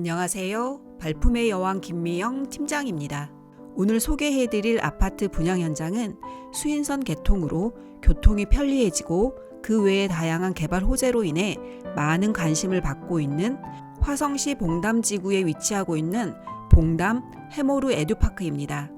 안녕하세요. 발품의 여왕 김미영 팀장입니다. 오늘 소개해드릴 아파트 분양 현장은 수인선 개통으로 교통이 편리해지고 그 외의 다양한 개발 호재로 인해 많은 관심을 받고 있는 화성시 봉담 지구에 위치하고 있는 봉담 해모루 에듀파크입니다.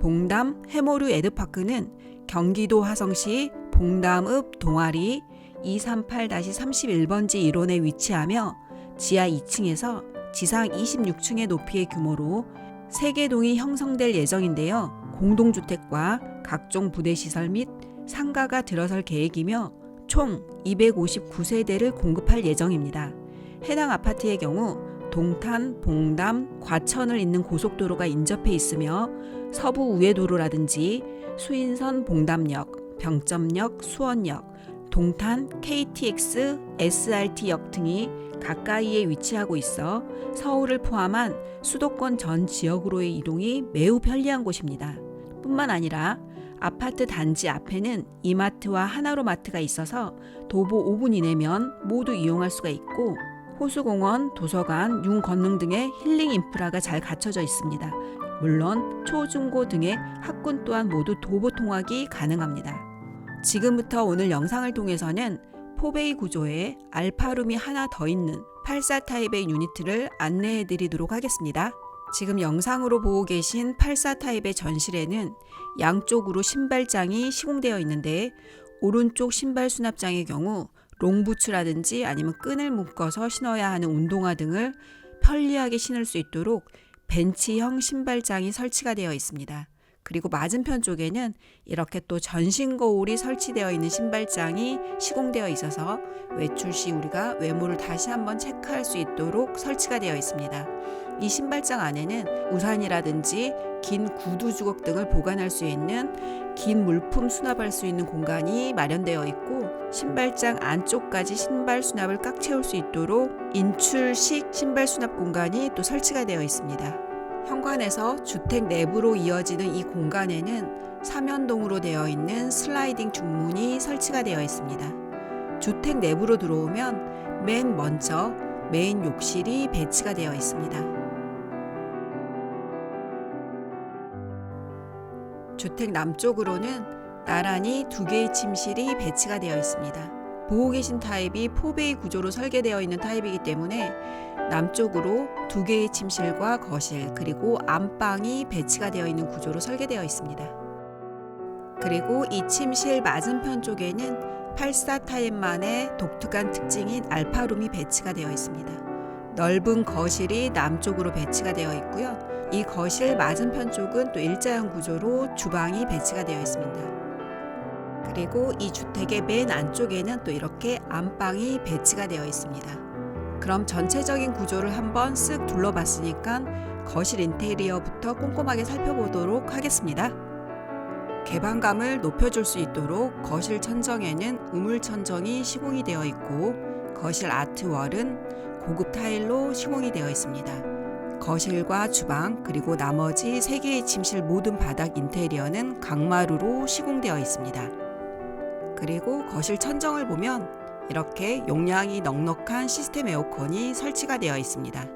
봉담 해모루 에듀파크는 경기도 화성시 봉담읍 동아리 238-31번지 일원에 위치하며 지하 2층에서 지상 26층의 높이의 규모로 3개 동이 형성될 예정인데요. 공동주택과 각종 부대시설 및 상가가 들어설 계획이며 총 259세대를 공급할 예정입니다. 해당 아파트의 경우 동탄, 봉담, 과천을 잇는 고속도로가 인접해 있으며 서부 우회도로라든지 수인선 봉담역, 병점역, 수원역, 동탄, KTX, SRT역 등이 가까이에 위치하고 있어 서울을 포함한 수도권 전 지역으로의 이동이 매우 편리한 곳입니다. 뿐만 아니라 아파트 단지 앞에는 이마트와 하나로마트가 있어서 도보 5분 이내면 모두 이용할 수가 있고 호수공원, 도서관, 윤건능 등의 힐링 인프라가 잘 갖춰져 있습니다. 물론 초, 중고 등의 학군 또한 모두 도보 통학이 가능합니다. 지금부터 오늘 영상을 통해서는 포베이 구조에 알파룸이 하나 더 있는 84 타입의 유니트를 안내해 드리도록 하겠습니다. 지금 영상으로 보고 계신 84 타입의 전실에는 양쪽으로 신발장이 시공되어 있는데 오른쪽 신발 수납장의 경우 롱부츠라든지 아니면 끈을 묶어서 신어야 하는 운동화 등을 편리하게 신을 수 있도록 벤치형 신발장이 설치가 되어 있습니다. 그리고 맞은편 쪽에는 이렇게 또 전신 거울이 설치되어 있는 신발장이 시공되어 있어서 외출 시 우리가 외모를 다시 한번 체크할 수 있도록 설치가 되어 있습니다. 이 신발장 안에는 우산이라든지 긴 구두 주걱 등을 보관할 수 있는 긴 물품 수납할 수 있는 공간이 마련되어 있고 신발장 안쪽까지 신발 수납을 꽉 채울 수 있도록 인출식 신발 수납 공간이 또 설치가 되어 있습니다. 현관에서 주택 내부로 이어지는 이 공간에는 삼연동으로 되어 있는 슬라이딩 중문이 설치가 되어 있습니다. 주택 내부로 들어오면 맨 먼저 메인 욕실이 배치가 되어 있습니다. 주택 남쪽으로는 나란히 두 개의 침실이 배치가 되어 있습니다. 보고 계신 타입이 포베이 구조로 설계되어 있는 타입이기 때문에 남쪽으로 두 개의 침실과 거실 그리고 안방이 배치가 되어 있는 구조로 설계되어 있습니다. 그리고 이 침실 맞은편 쪽에는 84 타입만의 독특한 특징인 알파룸이 배치가 되어 있습니다. 넓은 거실이 남쪽으로 배치가 되어 있고요. 이 거실 맞은편 쪽은 또 일자형 구조로 주방이 배치가 되어 있습니다. 그리고 이 주택의 맨 안쪽에는 또 이렇게 안방이 배치가 되어 있습니다. 그럼 전체적인 구조를 한번 쓱 둘러봤으니까 거실 인테리어부터 꼼꼼하게 살펴보도록 하겠습니다. 개방감을 높여줄 수 있도록 거실 천정에는 우물 천정이 시공이 되어 있고 거실 아트월은 고급 타일로 시공이 되어 있습니다. 거실과 주방 그리고 나머지 3개의 침실 모든 바닥 인테리어는 강마루로 시공되어 있습니다. 그리고 거실 천정을 보면 이렇게 용량이 넉넉한 시스템 에어컨이 설치가 되어 있습니다.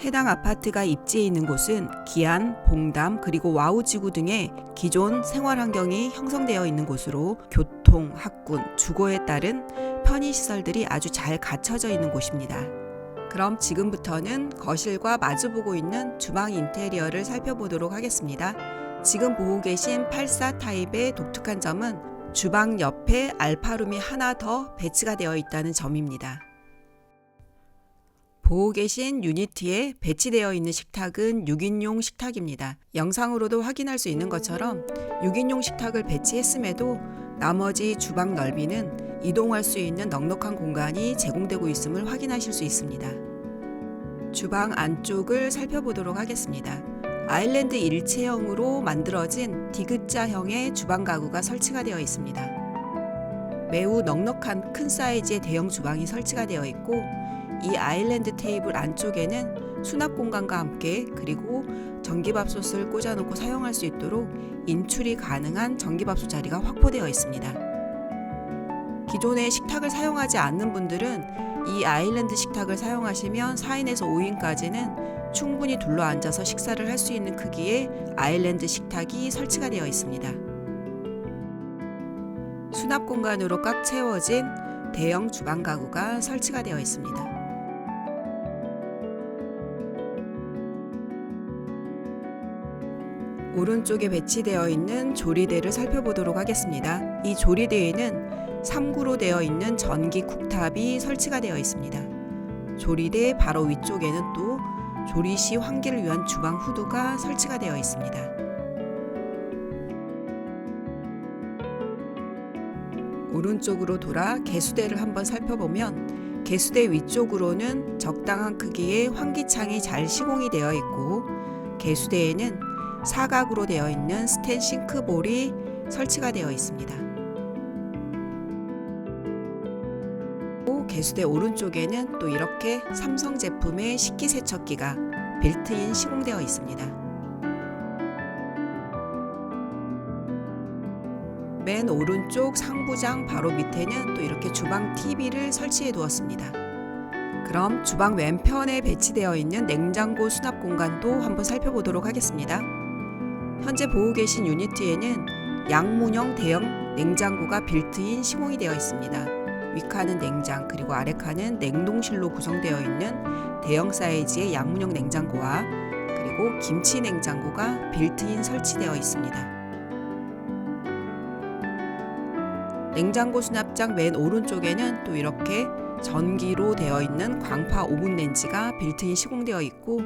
해당 아파트가 입지해 있는 곳은 기안, 봉담, 그리고 와우 지구 등의 기존 생활 환경이 형성되어 있는 곳으로 교통, 학군, 주거에 따른 편의 시설들이 아주 잘 갖춰져 있는 곳입니다. 그럼 지금부터는 거실과 마주보고 있는 주방 인테리어를 살펴보도록 하겠습니다. 지금 보고 계신 84 타입의 독특한 점은 주방 옆에 알파룸이 하나 더 배치가 되어 있다는 점입니다. 보고 계신 유니트에 배치되어 있는 식탁은 6인용 식탁입니다. 영상으로도 확인할 수 있는 것처럼 6인용 식탁을 배치했음에도 나머지 주방 넓이는 이동할 수 있는 넉넉한 공간이 제공되고 있음을 확인하실 수 있습니다. 주방 안쪽을 살펴보도록 하겠습니다. 아일랜드 일체형으로 만들어진 디귿자형의 주방 가구가 설치가 되어 있습니다. 매우 넉넉한 큰 사이즈의 대형 주방이 설치가 되어 있고 이 아일랜드 테이블 안쪽에는 수납 공간과 함께 그리고 전기밥솥을 꽂아놓고 사용할 수 있도록 인출이 가능한 전기밥솥 자리가 확보되어 있습니다. 기존의 식탁을 사용하지 않는 분들은 이 아일랜드 식탁을 사용하시면 4인에서 5인까지는 충분히 둘러 앉아서 식사를 할 수 있는 크기의 아일랜드 식탁이 설치가 되어 있습니다. 수납 공간으로 꽉 채워진 대형 주방 가구가 설치가 되어 있습니다. 오른쪽에 배치되어 있는 조리대를 살펴보도록 하겠습니다. 이 조리대에는 3구로 되어 있는 전기 쿡탑이 설치가 되어 있습니다. 조리대 바로 위쪽에는 또 조리 시 환기를 위한 주방 후드가 설치가 되어 있습니다. 오른쪽으로 돌아 개수대를 한번 살펴보면 개수대 위쪽으로는 적당한 크기의 환기창이 잘 시공이 되어 있고 개수대에는 사각으로 되어 있는 스텐 싱크볼이 설치가 되어 있습니다. 개수대 오른쪽에는 또 이렇게 삼성 제품의 식기세척기가 빌트인 시공되어 있습니다. 맨 오른쪽 상부장 바로 밑에는 또 이렇게 주방 TV를 설치해 두었습니다. 그럼 주방 왼편에 배치되어 있는 냉장고 수납 공간도 한번 살펴보도록 하겠습니다. 현재 보고 계신 유니트에는 양문형 대형 냉장고가 빌트인 시공이 되어 있습니다. 위칸은 냉장 그리고 아래 칸은 냉동실로 구성되어 있는 대형 사이즈의 양문형 냉장고와 그리고 김치 냉장고가 빌트인 설치되어 있습니다. 냉장고 수납장 맨 오른쪽에는 또 이렇게 전기로 되어 있는 광파 오븐 렌지가 빌트인 시공되어 있고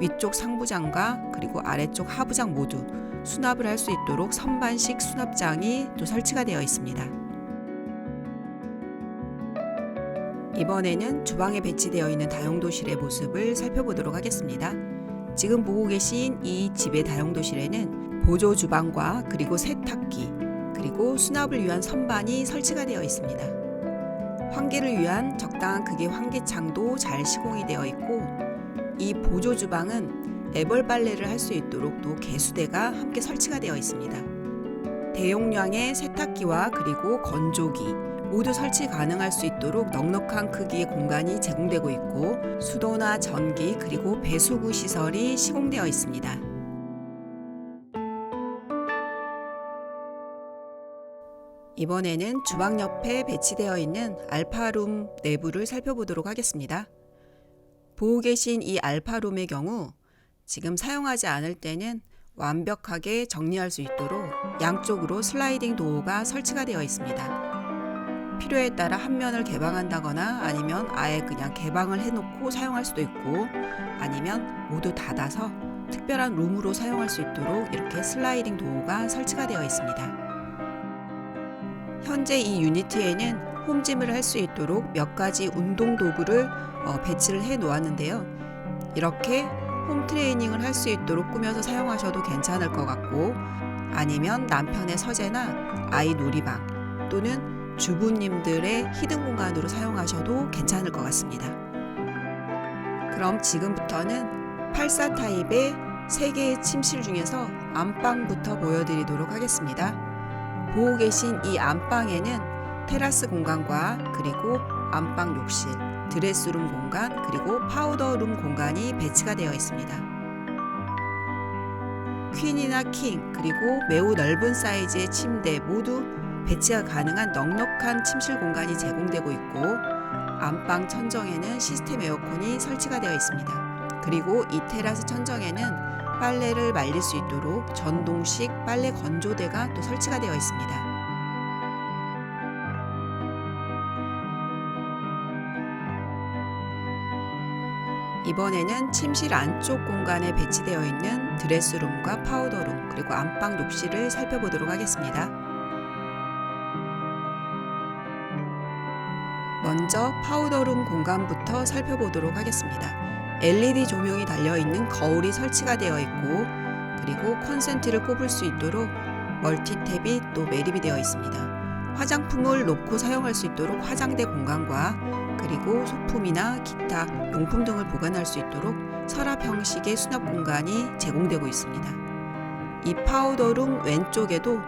위쪽 상부장과 그리고 아래쪽 하부장 모두 수납을 할 수 있도록 선반식 수납장이 또 설치가 되어 있습니다. 이번에는 주방에 배치되어 있는 다용도실의 모습을 살펴보도록 하겠습니다. 지금 보고 계신 이 집의 다용도실에는 보조 주방과 그리고 세탁기, 그리고 수납을 위한 선반이 설치가 되어 있습니다. 환기를 위한 적당한 크기의 환기창도 잘 시공이 되어 있고 이 보조 주방은 애벌 빨래를 할 수 있도록 또 개수대가 함께 설치가 되어 있습니다. 대용량의 세탁기와 그리고 건조기 모두 설치 가능할 수 있도록 넉넉한 크기의 공간이 제공되고 있고 수도나 전기 그리고 배수구 시설이 시공되어 있습니다. 이번에는 주방 옆에 배치되어 있는 알파룸 내부를 살펴보도록 하겠습니다. 보고 계신 이 알파룸의 경우 지금 사용하지 않을 때는 완벽하게 정리할 수 있도록 양쪽으로 슬라이딩 도어가 설치가 되어 있습니다. 필요에 따라 한 면을 개방한다거나 아니면 아예 그냥 개방을 해놓고 사용할 수도 있고 아니면 모두 닫아서 특별한 룸으로 사용할 수 있도록 이렇게 슬라이딩 도어가 설치가 되어 있습니다. 현재 이 유니트에는 홈짐을 할 수 있도록 몇 가지 운동 도구를 어, 배치를 해 놓았는데요. 이렇게 홈 트레이닝을 할 수 있도록 꾸며서 사용하셔도 괜찮을 것 같고 아니면 남편의 서재나 아이 놀이방 또는 주부님들의 히든 공간으로 사용하셔도 괜찮을 것 같습니다. 그럼 지금부터는 84 타입의 3개의 침실 중에서 안방부터 보여드리도록 하겠습니다. 보고 계신 이 안방에는 테라스 공간과 그리고 안방 욕실, 드레스룸 공간, 그리고 파우더룸 공간이 배치가 되어 있습니다. 퀸이나 킹, 그리고 매우 넓은 사이즈의 침대 모두 배치가 가능한 넉넉한 침실 공간이 제공되고 있고 안방 천정에는 시스템 에어컨이 설치가 되어 있습니다. 그리고 이 테라스 천정에는 빨래를 말릴 수 있도록 전동식 빨래 건조대가 또 설치가 되어 있습니다. 이번에는 침실 안쪽 공간에 배치되어 있는 드레스룸과 파우더룸 그리고 안방 욕실을 살펴보도록 하겠습니다. 먼저 파우더룸 공간부터 살펴보도록 하겠습니다. LED 조명이 달려 있는 거울이 설치가 되어 있고 그리고 콘센트를 꼽을 수 있도록 멀티탭이 또 매립이 되어 있습니다. 화장품을 놓고 사용할 수 있도록 화장대 공간과 그리고 소품이나 기타 용품 등을 보관할 수 있도록 서랍 형식의 수납 공간이 제공되고 있습니다. 이 파우더룸 왼쪽에도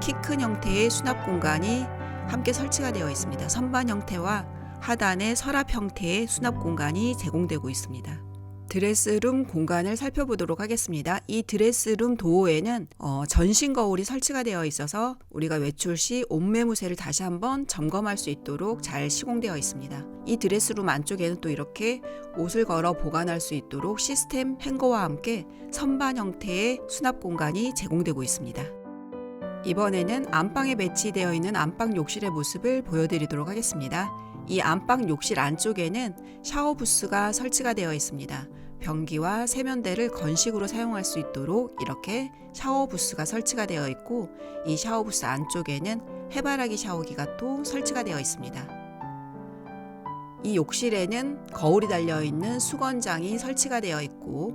키 큰 형태의 수납 공간이 함께 설치가 되어 있습니다. 선반 형태와 하단에 서랍 형태의 수납 공간이 제공되고 있습니다. 드레스룸 공간을 살펴보도록 하겠습니다. 이 드레스룸 도어에는 어, 전신 거울이 설치가 되어 있어서 우리가 외출 시 옷매무새를 다시 한번 점검할 수 있도록 잘 시공되어 있습니다. 이 드레스룸 안쪽에는 또 이렇게 옷을 걸어 보관할 수 있도록 시스템 행거와 함께 선반 형태의 수납 공간이 제공되고 있습니다. 이번에는 안방에 배치되어 있는 안방 욕실의 모습을 보여드리도록 하겠습니다. 이 안방 욕실 안쪽에는 샤워 부스가 설치가 되어 있습니다. 변기와 세면대를 건식으로 사용할 수 있도록 이렇게 샤워 부스가 설치가 되어 있고 이 샤워 부스 안쪽에는 해바라기 샤워기가 또 설치가 되어 있습니다. 이 욕실에는 거울이 달려 있는 수건장이 설치가 되어 있고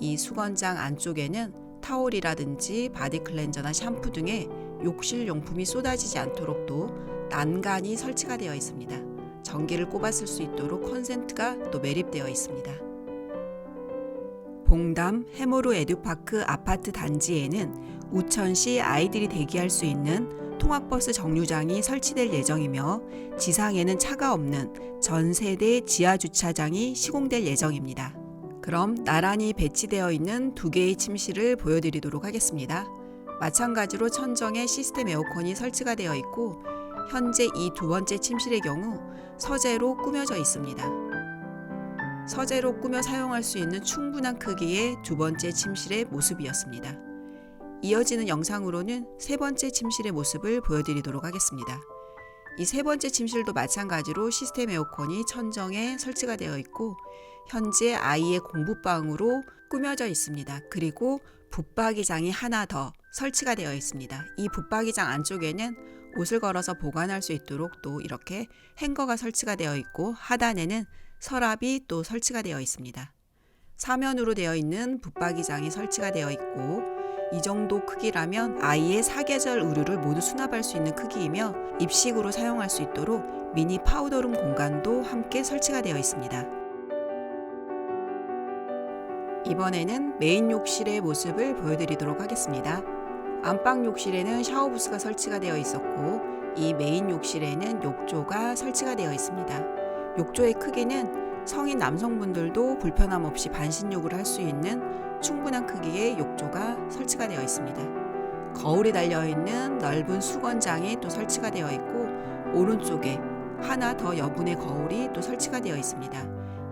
이 수건장 안쪽에는 타올이라든지 바디 클렌저나 샴푸 등의 욕실 용품이 쏟아지지 않도록 또 난간이 설치가 되어 있습니다. 전기를 꼽아 쓸 수 있도록 콘센트가 또 매립되어 있습니다. 봉담 해모루 에듀파크 아파트 단지에는 우천시 아이들이 대기할 수 있는 통학버스 정류장이 설치될 예정이며 지상에는 차가 없는 전 세대 지하 주차장이 시공될 예정입니다. 그럼 나란히 배치되어 있는 두 개의 침실을 보여드리도록 하겠습니다. 마찬가지로 천정에 시스템 에어컨이 설치가 되어 있고 현재 이 두 번째 침실의 경우 서재로 꾸며져 있습니다. 서재로 꾸며 사용할 수 있는 충분한 크기의 두 번째 침실의 모습이었습니다. 이어지는 영상으로는 세 번째 침실의 모습을 보여드리도록 하겠습니다. 이 세 번째 침실도 마찬가지로 시스템 에어컨이 천정에 설치가 되어 있고 현재 아이의 공부방으로 꾸며져 있습니다. 그리고 붙박이장이 하나 더 설치가 되어 있습니다. 이 붙박이장 안쪽에는 옷을 걸어서 보관할 수 있도록 또 이렇게 행거가 설치가 되어 있고 하단에는 서랍이 또 설치가 되어 있습니다. 사면으로 되어 있는 붙박이장이 설치가 되어 있고 이 정도 크기라면 아이의 사계절 의류를 모두 수납할 수 있는 크기이며 입식으로 사용할 수 있도록 미니 파우더룸 공간도 함께 설치가 되어 있습니다. 이번에는 메인 욕실의 모습을 보여드리도록 하겠습니다. 안방 욕실에는 샤워 부스가 설치가 되어 있었고 이 메인 욕실에는 욕조가 설치가 되어 있습니다. 욕조의 크기는 성인 남성분들도 불편함 없이 반신욕을 할 수 있는 충분한 크기의 욕조가 설치가 되어 있습니다. 거울이 달려 있는 넓은 수건장이 또 설치가 되어 있고 오른쪽에 하나 더 여분의 거울이 또 설치가 되어 있습니다.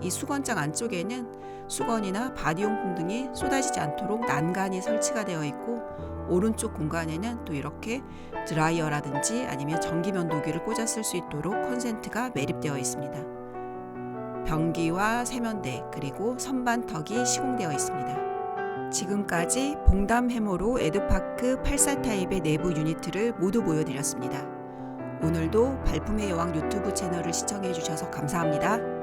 이 수건장 안쪽에는 수건이나 바디용품 등이 쏟아지지 않도록 난간이 설치가 되어 있고 오른쪽 공간에는 또 이렇게 드라이어라든지 아니면 전기면도기를 꽂아 쓸 수 있도록 콘센트가 매립되어 있습니다. 변기와 세면대 그리고 선반턱이 시공되어 있습니다. 지금까지 봉담 해모로 에드파크 84 타입의 내부 유니트를 모두 보여드렸습니다. 오늘도 발품의 여왕 유튜브 채널을 시청해 주셔서 감사합니다.